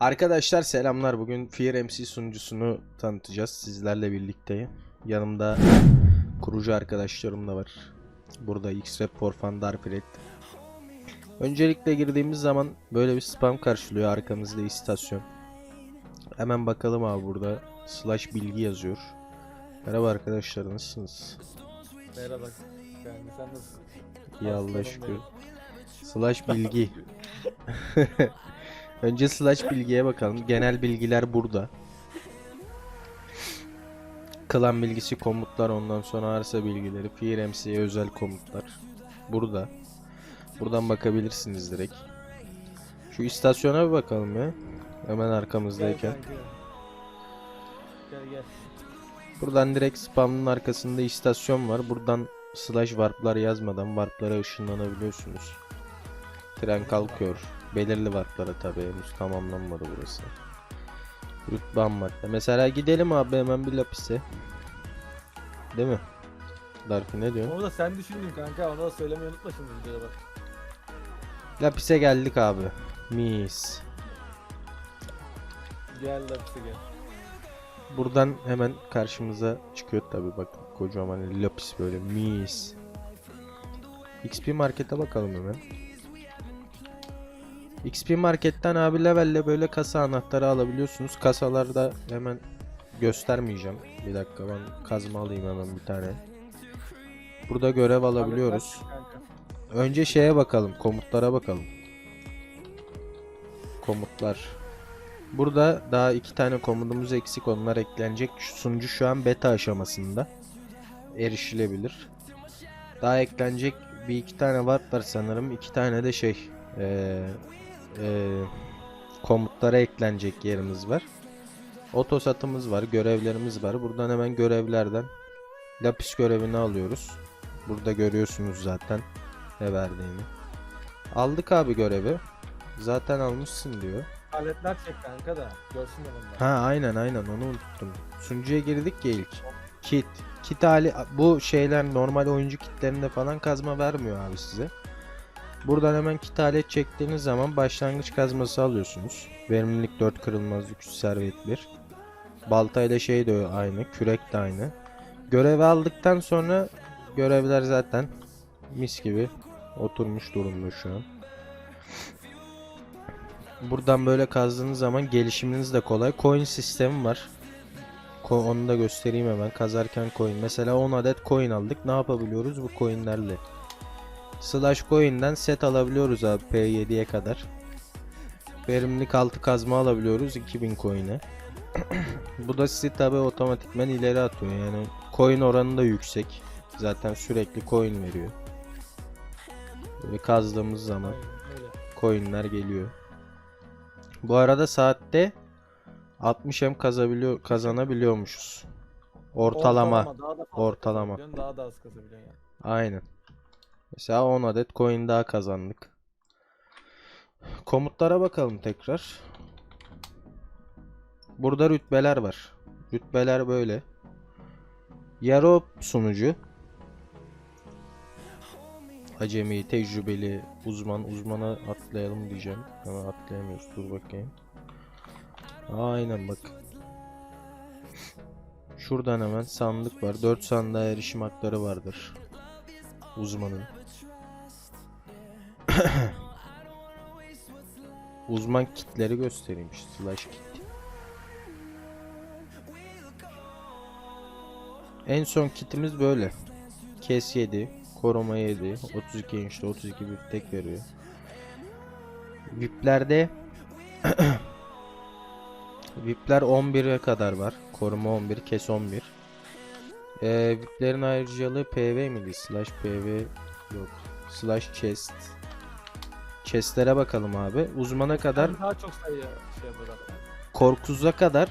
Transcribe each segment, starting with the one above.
Arkadaşlar selamlar. Bugün Fear MC sunucusunu tanıtacağız sizlerle birlikte. Yanımda kurucu arkadaşlarım da var. Burada X-Rap, Porfan, Darpiret. Öncelikle girdiğimiz zaman böyle bir spam karşılıyor. Arkamızda istasyon. Hemen bakalım abi burada. Slash bilgi yazıyor. Merhaba arkadaşlar nasılsınız? Merhaba. Yani sen nasılsın? İyi Aslanım Allah şükür. Slash bilgi. Önce slash bilgiye bakalım. Genel bilgiler burada. Klan bilgisi komutlar ondan sonra arsa bilgileri. Fear MC'ye özel komutlar. Burada. Buradan bakabilirsiniz direkt. Şu istasyona bir bakalım ya. Hemen arkamızdayken. kanka. Gel gel. Buradan direkt spamın arkasında istasyon var. Buradan slash warplar yazmadan warplara ışınlanabiliyorsunuz. Tren kalkıyor. Belirli warplara tabii henüz tamamlanmadı burası. Rütbe madde. Mesela gidelim abi hemen bir lapise. Değil mi? Darfi ne diyorsun? Onu da sen düşündün kanka. Onu da söylemeyi unutma şimdi videoda bak. Lapise geldik abi. Mis. Gel lapse gel. Buradan hemen karşımıza çıkıyor tabi bak kocaman lapis böyle mis. XP markete bakalım hemen. XP marketten abi levelle böyle kasa anahtarı alabiliyorsunuz. Kasalarda hemen göstermeyeceğim. Bir dakika ben kazma alayım hemen bir tane. Burada görev alabiliyoruz. Önce şeye bakalım, komutlara bakalım. Komutlar. Burada daha iki tane komutumuz eksik, onlar eklenecek. Sunucu şu an beta aşamasında. Erişilebilir. Daha eklenecek bir iki tane var sanırım. İki tane de şey, eee eee, komutlara eklenecek yerimiz var. Oto satımız var, görevlerimiz var. Buradan hemen görevlerden lapis görevini alıyoruz. Burada görüyorsunuz zaten ne verdiğini. Aldık abi görevi. Zaten almışsın diyor. Aletler çek kanka da. Görsünler onlar. Ha aynen aynen onu unuttum. Sunucuya girdik ya ilk. Kit. Kit hali bu şeyler normal oyuncu kitlerinde falan kazma vermiyor abi size. Buradan hemen kit alet çektiğiniz zaman başlangıç kazması alıyorsunuz. Verimlilik 4 kırılmaz 3 servet 1. Baltayla şey de aynı. Kürek de aynı. Görevi aldıktan sonra görevler zaten mis gibi oturmuş durumda şu an. Buradan böyle kazdığınız zaman gelişiminiz de kolay. Coin sistemi var. Onu da göstereyim hemen. Kazarken coin. Mesela 10 adet coin aldık. Ne yapabiliyoruz bu coinlerle? Slash coin'den set alabiliyoruz abi P7'ye kadar. Verimlilik 6 kazma alabiliyoruz 2000 coin'e. bu da sizi tabi otomatikmen ileri atıyor. Yani coin oranı da yüksek. Zaten sürekli coin veriyor. Böyle kazdığımız zaman coinler geliyor. Bu arada saatte 60 M kazabiliyor kazanabiliyormuşuz. Ortalama. daha da Ortalama. Daha da az kazabiliyorsun yani. Aynen. Mesela 10 adet coin daha kazandık. Komutlara bakalım tekrar. Burada rütbeler var. Rütbeler böyle. Yarı sunucu. Acemi, tecrübeli, uzman. Uzmana atlayalım diyeceğim. Ama atlayamıyoruz. Dur bakayım. Aynen bak. Şuradan hemen sandık var. 4 sandığa erişim hakları vardır. Uzmanın. Uzman kitleri göstereyim. Slash kit. En son kitimiz böyle. Kes 7, koruma 7, 32 inçte 32 bir tek veriyor. VIP'lerde VIP'ler 11'e kadar var. Koruma 11, kes 11. Ee, VIP'lerin ayrıcalığı PV miydi? Slash PV yok. Slash chest. Chestlere bakalım abi. Uzmana kadar Yani daha çok sayı şey korkusuza kadar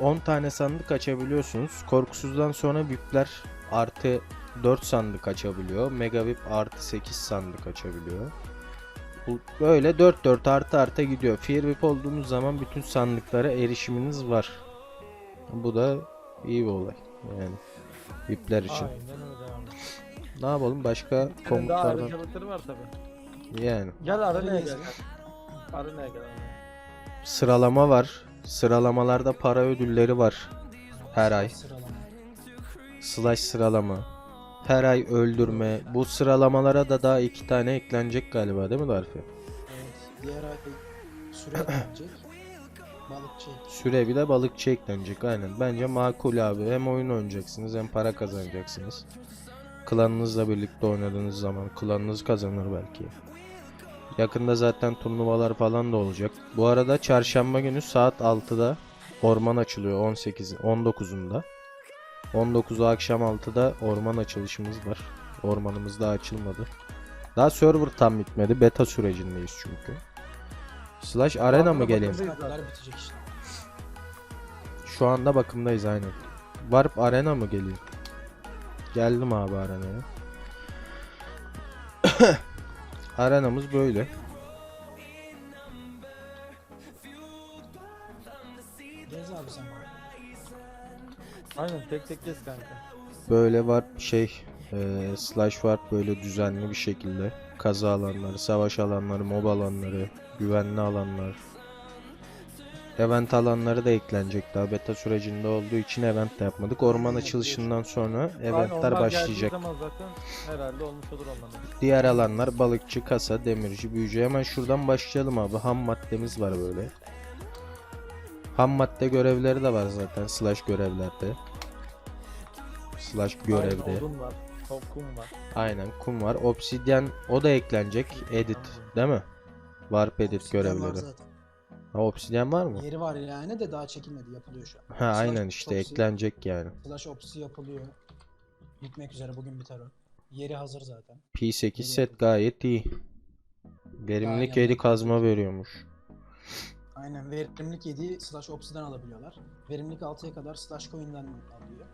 10 tane sandık açabiliyorsunuz. Korkusuzdan sonra VIP'ler artı 4 sandık açabiliyor. Mega VIP artı 8 sandık açabiliyor. Bu böyle 4 4 artı artı gidiyor. Fear VIP olduğunuz zaman bütün sandıklara erişiminiz var. Bu da iyi bir olay. Yani VIP'ler için. Aynen öyle abi. Ne yapalım başka Senin daha komutlardan ayrıcalıkları var tabi. Yani. Gel arenaya gel. Arenaya gel. sıralama var. Sıralamalarda para ödülleri var. Her ay. Sıralama. Slash sıralama. Her ay öldürme. Bu sıralamalara da daha iki tane eklenecek galiba değil mi Darfi? Evet. Diğer ay süre gelecek. Balıkçı. Süre bir de balıkçı eklenecek aynen. Bence makul abi. Hem oyun oynayacaksınız hem para kazanacaksınız. Klanınızla birlikte oynadığınız zaman klanınız kazanır belki. Yakında zaten turnuvalar falan da olacak. Bu arada çarşamba günü saat 6'da orman açılıyor 18 19'unda. 19'u akşam 6'da orman açılışımız var. Ormanımız daha açılmadı. Daha server tam bitmedi. Beta sürecindeyiz çünkü. Slash arena mı geleyim? Şu anda bakımdayız aynen. Warp Arena mı geliyor? Geldim abi arenaya. Arenamız böyle. Gez abi sen. Aynen tek tek kes kanka. Böyle warp şey e, slash warp böyle düzenli bir şekilde kaza alanları, savaş alanları, mob alanları, güvenli alanlar. Event alanları da eklenecek daha beta sürecinde olduğu için event de yapmadık. Orman açılışından sonra eventler başlayacak. zaman zaten herhalde olmuş olur onların. Diğer alanlar balıkçı, kasa, demirci, büyücü. Hemen şuradan başlayalım abi. Ham maddemiz var böyle. Ham madde görevleri de var zaten slash görevlerde. Slash görevde. Aynen, odun var. Kum var. Aynen kum var. Obsidian o da eklenecek. Edit değil mi? Warp edit Obsidian var görevleri. zaten. Ha obsidian var mı? Yeri var yani de daha çekilmedi yapılıyor şu an. Ha Slash aynen işte opsi- eklenecek yani. Slash opsi yapılıyor. Bitmek üzere bugün biter o. Yeri hazır zaten. P8 set gayet iyi. Verimlilik Aynen. 7 kazma veriyormuş. Aynen verimlilik 7 slash opsiden alabiliyorlar. Verimlilik 6'ya kadar slash coin'den alıyor.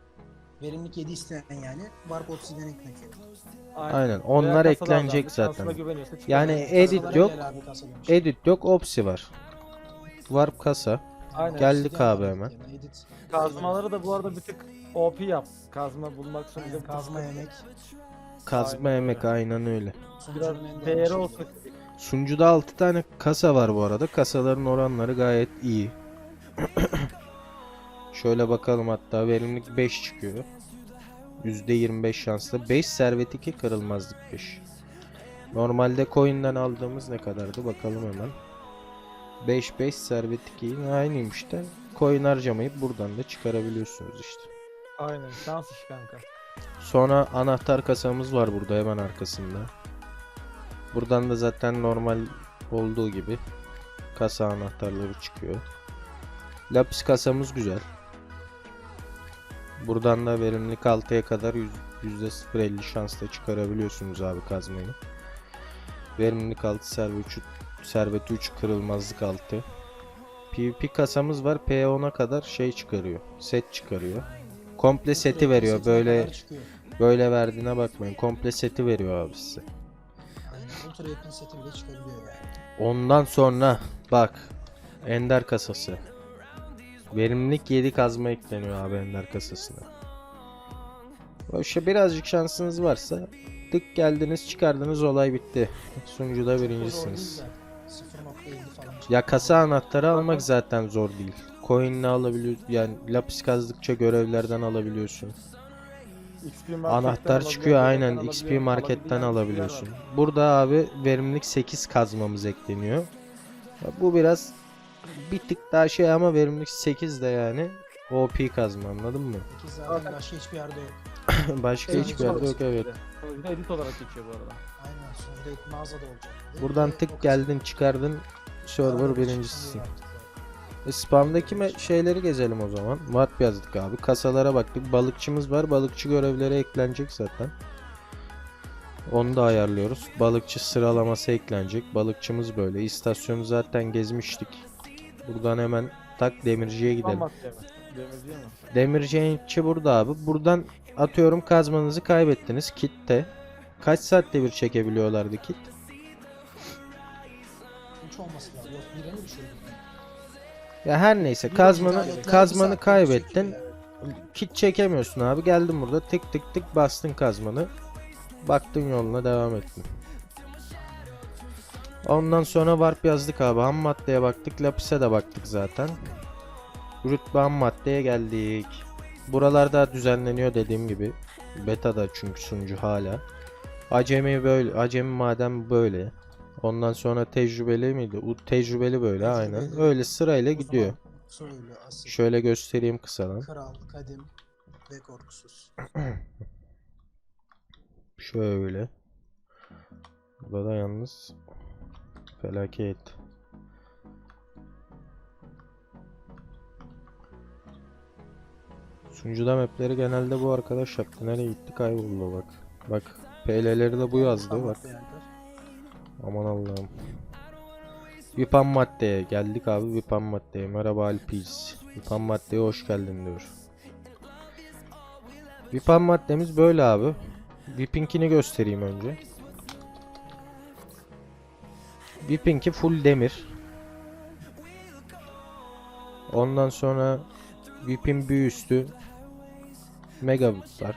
Verimlilik 7 isteyen yani warp obsiden ekletiyor. Aynen, onlar Veya eklenecek zaten. Yani edit yok. demiş. Edit yok, opsi var. Warp kasa. Aynen, geldik obsidian abi hemen. yani, Edit. Kazmaları da bu arada bir tık OP yap. Kazma bulmak için bizim kazma yemek. Kazma Aynen emek öyle. aynen öyle. Biraz değeri olsa Sunucuda 6 tane kasa var bu arada. Kasaların oranları gayet iyi. Şöyle bakalım hatta verimlilik 5 çıkıyor. %25 şanslı. 5 servet 2 kırılmazlık 5. Normalde coin'den aldığımız ne kadardı bakalım hemen. 5 5 servet 2 aynıymış da coin harcamayıp buradan da çıkarabiliyorsunuz işte. Aynen şans işi kanka. Sonra anahtar kasamız var burada hemen arkasında. Buradan da zaten normal olduğu gibi kasa anahtarları çıkıyor. Lapis kasamız güzel. Buradan da verimlilik 6'ya kadar yüz- %0.50 şansla çıkarabiliyorsunuz abi kazmayı. Verimlilik 6 servet 3 servet 3 kırılmazlık 6. PvP kasamız var. P10'a kadar şey çıkarıyor. Set çıkarıyor. Komple seti veriyor. Böyle. Böyle verdiğine bakmayın. Komple seti veriyor abi size. Aynen ultra yakın seti bile çıkabiliyor yani. Ondan sonra bak Ender kasası. Verimlilik 7 kazma ekleniyor abi Ender kasasına. İşte birazcık şansınız varsa tık geldiniz çıkardınız olay bitti. Sunucuda birincisiniz. Ya kasa anahtarı almak zaten zor değil. Coin'le alabiliyor yani lapis kazdıkça görevlerden alabiliyorsun. XP Anahtar çıkıyor aynen XP marketten alabiliyorsun. Burada abi verimlilik 8 kazmamız ekleniyor. Ya Bu biraz bir tık daha şey ama verimlilik 8 de yani OP kazma anladın mı? Başka hiçbir yerde yok. Başka Evet, hiçbir yerde yok evet. Bir de edit olarak geçiyor bu arada. Aynen sunucuda mağazada olacak. Buradan tık geldin çıkardın server birincisisin. E, Spam'daki me- şeyleri gezelim o zaman. Warp yazdık abi. Kasalara baktık. Balıkçımız var. Balıkçı görevleri eklenecek zaten. Onu da ayarlıyoruz. Balıkçı sıralaması eklenecek. Balıkçımız böyle. İstasyonu zaten gezmiştik. Buradan hemen tak demirciye gidelim. Tam madde mi? Demirciye mi? Demirciye burada abi. Buradan atıyorum kazmanızı kaybettiniz. Kitte. Kaç saatte bir çekebiliyorlardı kit? Üç olması lazım. Yok? Ya her neyse kazmanı kazmanı kaybettin. Kit çekemiyorsun abi. Geldin burada tık tık tık bastın kazmanı. Baktın yoluna devam ettin. Ondan sonra warp yazdık abi. Ham maddeye baktık. Lapis'e de baktık zaten. Rütbe ham maddeye geldik. Buralarda düzenleniyor dediğim gibi. Beta'da çünkü sunucu hala. Acemi böyle. Acemi maden böyle. Ondan sonra tecrübeli miydi? U tecrübeli böyle aynen. Tecrübeli. Öyle sırayla Uzman, gidiyor. Soylu, asil, Şöyle göstereyim kısadan. kral, kadim ve korkusuz. Şöyle. Burada da yalnız felaket. Sunucuda mapleri genelde bu arkadaş yaptı. Nereye gitti kayboldu bak. Bak PL'leri de bu yazdı bak. Aman Allah'ım. Vipan maddeye geldik abi Vipan maddeye. Merhaba Alpiz. Vipan maddeye hoş geldin diyor. Vipan maddemiz böyle abi. Vip'inkini göstereyim önce. Vip'inki full demir. Ondan sonra Vip'in bir üstü Mega Vip var.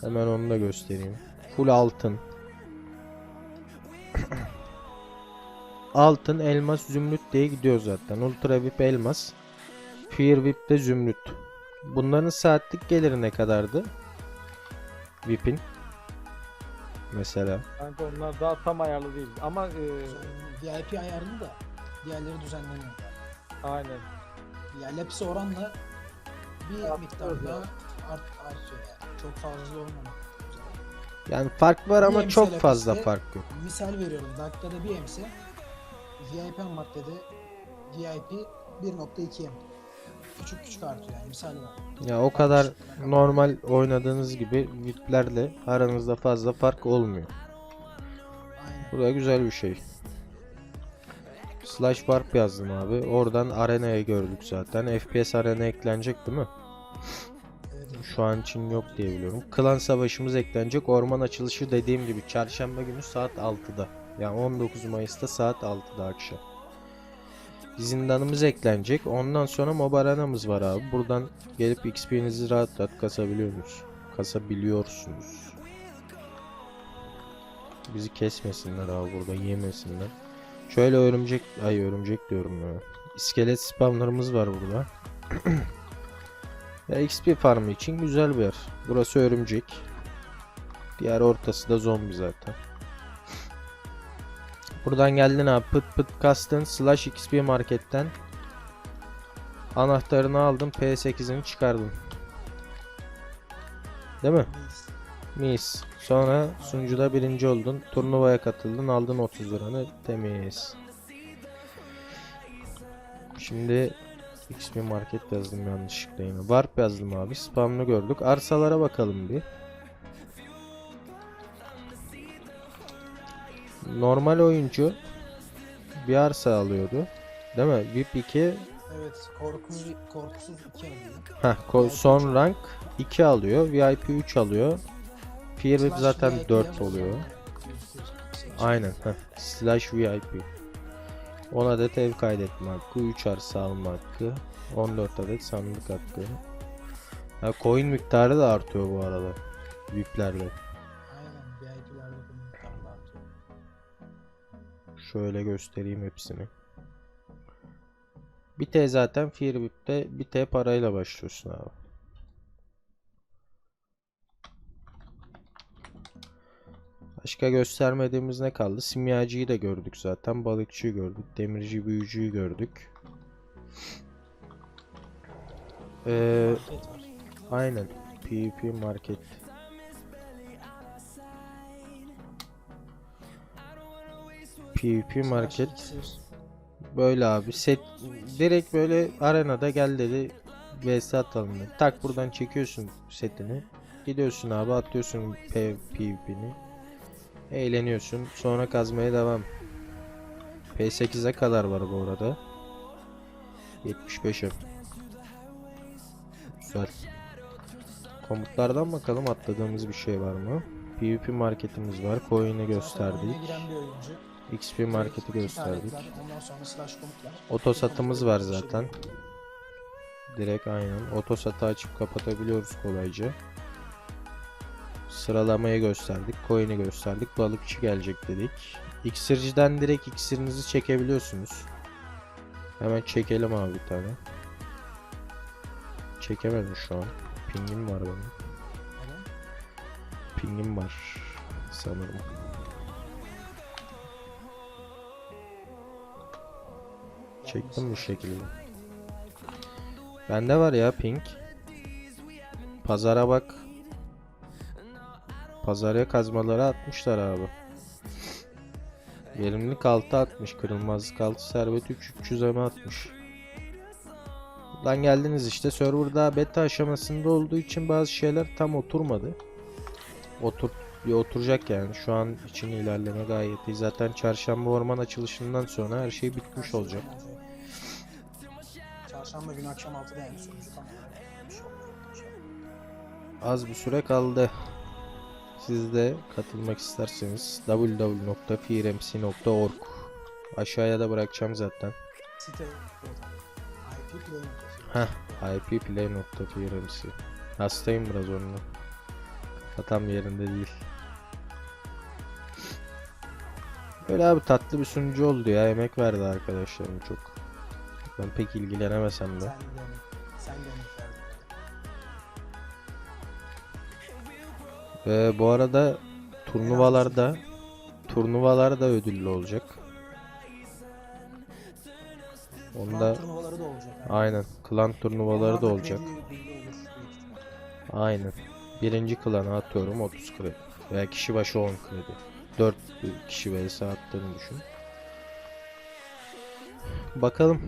Hemen onu da göstereyim. Full altın. Altın, elmas, zümrüt diye gidiyor zaten. Ultra VIP elmas. Fear VIP de zümrüt. Bunların saatlik geliri ne kadardı? VIP'in. Mesela. Kanka onlar daha tam ayarlı değil. Ama e, VIP ayarlı da diğerleri düzenleniyor. aynen. Ya Laps'e oranla bir Artıyor miktarda art, artıyor yani. Çok fazla olmamak. Yani fark var ama çok fazla fark yok. Misal veriyorum dakikada bir emse VIP maddede VIP 1.2 em. Küçük küçük artıyor yani misal var. Ya o kadar normal oynadığınız gibi VIP'lerle aranızda fazla fark olmuyor. Aynen. Bu da güzel bir şey. Slash warp yazdım abi. Oradan arenaya gördük zaten. FPS arena eklenecek değil mi? Evet, evet. Şu an için yok diye biliyorum. Klan savaşımız eklenecek. Orman açılışı dediğim gibi çarşamba günü saat 6'da. Yani 19 Mayıs'ta saat 6'da akşam. Zindanımız eklenecek. Ondan sonra mob arenamız var abi. Buradan gelip XP'nizi rahat rahat kasabiliyorsunuz. Kasabiliyorsunuz. Bizi kesmesinler abi burada yemesinler. Şöyle örümcek ay örümcek diyorum ya. İskelet spamlarımız var burada. Ya XP farmı için güzel bir yer. Burası örümcek. Diğer ortası da zombi zaten. Buradan geldin abi pıt pıt kastın slash XP marketten. Anahtarını aldın P8'ini çıkardın. Değil mi? Mis. Sonra sunucuda birinci oldun. Turnuvaya katıldın. Aldın 30 liranı. Temiz. Şimdi XP market yazdım yanlışlıkla yine. Warp yazdım abi. Spamını gördük. Arsalara bakalım bir. Normal oyuncu bir arsa alıyordu. Değil mi? VIP 2 Evet, korku, korkusuz 2 alıyor. Heh, ko- son rank 2 alıyor. VIP 3 alıyor. Fear VIP zaten VIP 4 yazıyor. oluyor. Aynen. Heh. Slash VIP. 10 adet ev kaydetme hakkı, 3 arsa alma hakkı, 14 adet sandık hakkı. Ha, coin miktarı da artıyor bu arada. VIP'lerle. Şöyle göstereyim hepsini. Bir T zaten Fear VIP'te bir T parayla başlıyorsun abi. Başka göstermediğimiz ne kaldı? Simyacıyı da gördük zaten. Balıkçıyı gördük. Demirci büyücüyü gördük. Ee, aynen. PvP market. PvP market. Böyle abi set direkt böyle arenada gel dedi vs atalım dedi. Tak buradan çekiyorsun setini. Gidiyorsun abi atıyorsun P- PvP'ni. Eğleniyorsun. Sonra kazmaya devam. P8'e kadar var bu arada. 75'e. Güzel. Komutlardan bakalım atladığımız bir şey var mı? PvP marketimiz var. Coin'i Zaten gösterdik. XP marketi gösterdik. Oto satımız var zaten. Direkt aynen. Oto satı açıp kapatabiliyoruz kolayca. Sıralamayı gösterdik. Coin'i gösterdik. Balıkçı gelecek dedik. İksirciden direkt iksirinizi çekebiliyorsunuz. Hemen çekelim abi bir tane. Çekemedim şu an. Pingim var benim. Pingim var sanırım. Çektim bu şekilde. Bende var ya ping. Pazara bak. Pazara kazmaları atmışlar abi. Verimlilik 6 atmış. Kırılmazlık 6 servet 3 300 eme atmış. Buradan geldiniz işte. Server daha beta aşamasında olduğu için bazı şeyler tam oturmadı. Otur bir oturacak yani. Şu an için ilerleme gayet iyi. Zaten çarşamba orman açılışından sonra her şey bitmiş olacak. Çarşamba günü akşam 6'da yani sonucu tam olarak bir şey. Az bir süre kaldı. Siz de katılmak isterseniz www.firmc.org Aşağıya da bırakacağım zaten. Site. Heh, ipplay.firmc. Hastayım biraz onunla. Kafam yerinde değil. Böyle abi tatlı bir sunucu oldu ya. Emek verdi arkadaşlarım çok. Ben pek ilgilenemesem de. Sen de sen verdin. Ve bu arada turnuvalarda turnuvalar da ödüllü olacak. Onda... Turnuvaları da olacak. yani. aynen klan turnuvaları da olacak. Aynen. Birinci klana atıyorum 30 kredi. Veya kişi başı 10 kredi. 4 kişi vs attığını düşün. Bakalım.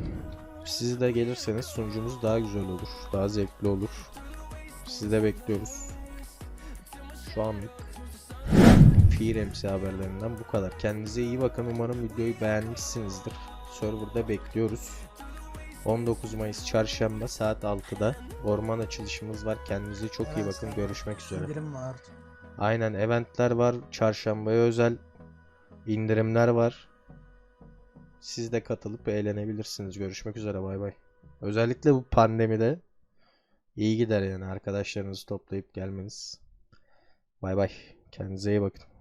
Siz de gelirseniz sunucumuz daha güzel olur. Daha zevkli olur. Sizi de bekliyoruz. Şu anlık Fear MC haberlerinden bu kadar. Kendinize iyi bakın. Umarım videoyu beğenmişsinizdir. Serverda bekliyoruz. 19 Mayıs Çarşamba saat 6'da orman açılışımız var. Kendinize çok iyi Evet, bakın. sağ- Görüşmek üzere. İndirim var. Aynen eventler var. Çarşambaya özel indirimler var. Siz de katılıp eğlenebilirsiniz. Görüşmek üzere. Bay bay. Özellikle bu pandemide iyi gider yani arkadaşlarınızı toplayıp gelmeniz. Bay bay. Kendinize iyi bakın.